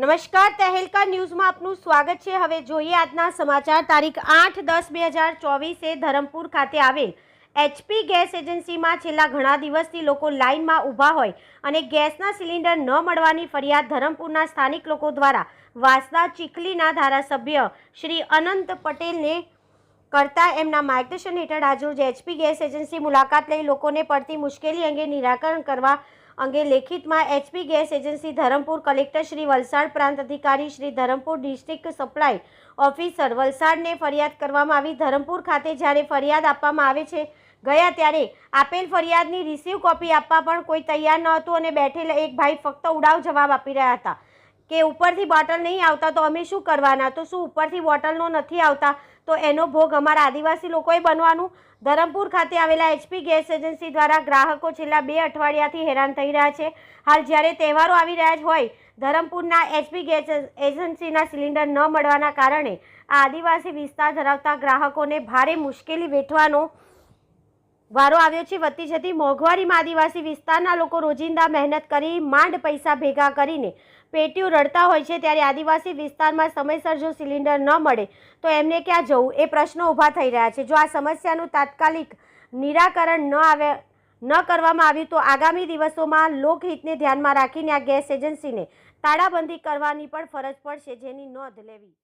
નમસ્કાર, તહેલકા ન્યૂઝમાં આપનું સ્વાગત છે. હવે જોઈએ આજના સમાચાર. તારીખ આઠ દસ બે હજાર ચોવીસે ધરમપુર ખાતે આવેલ એચપી ગેસ એજન્સીમાં છેલ્લા ઘણા દિવસથી લોકો લાઇનમાં ઊભા હોય અને ગેસના સિલિન્ડર ન મળવાની ફરિયાદ ધરમપુરના સ્થાનિક લોકો દ્વારા વાસદા ચીખલીના ધારાસભ્ય શ્રી અનંત પટેલને કરતા એમના માર્ગદર્શન હેઠળ આજરોજ એચપી ગેસ એજન્સી મુલાકાત લઈ લોકોને પડતી મુશ્કેલી અંગે નિરાકરણ કરવા અંગે લેખિતમાં HP gas agency Dharampur collector Shri Valsad પ્રાંત અધિકારી Shri Dharampur district supply officer વલસાડને ફરિયાદ કરવામાં આવી. ધરમપુર ખાતે જ્યારે ફરિયાદ આપવામાં આવે છે, ગયા ત્યારે આપેલ ફરિયાદની રિસીવ કોપી આપવા પણ કોઈ તૈયાર ન હતું અને બેઠેલા એક ભાઈ ફક્ત ઉડાવ જવાબ આપી રહ્યા હતા કે ઉપરથી બોટલ નહીં આવતા તો અમે શું કરવાના? તો શું ઉપરથી બોટલનો નથી આવતા? તો એનો ભોગ અમારા આદિવાસી લોકોએ બનવાનું. ધરમપુર ખાતે આવેલા એચપી ગેસ એજન્સી દ્વારા ગ્રાહકો છેલ્લા બે અઠવાડિયાથી હેરાન થઈ રહ્યા છે. હાલ જ્યારે તહેવારો આવી રહ્યા હોય, ધરમપુરના એચપી ગેસ એજન્સીના સિલિન્ડર ન મળવાના કારણે આ આદિવાસી વિસ્તાર ધરાવતા ગ્રાહકોને ભારે મુશ્કેલી વેઠવાનો વારો આવ્યો છે, વધતી જતી મોંઘવારીમાં આદિવાસી વિસ્તારના લોકો રોજિંદા મહેનત કરી, માંડ પૈસા ભેગા કરીને પેટીઓ રડતા હોય છે, ત્યારે આદિવાસી વિસ્તારમાં સમયસર જો સિલિન્ડર ન મળે, તો એમને ક્યાં જવું? એ પ્રશ્નો ઊભા થઈ રહ્યા છે. જો આ સમસ્યાનું તાત્કાલિક નિરાકરણ ન આવે, ન કરવામાં આવ્યું, તો આગામી દિવસોમાં લોકહિતને ધ્યાનમાં રાખીને આ ગેસ એજન્સીને તાળાબંધી કરવાની પણ ફરજ પડશે, જેની નોંધ લેવી.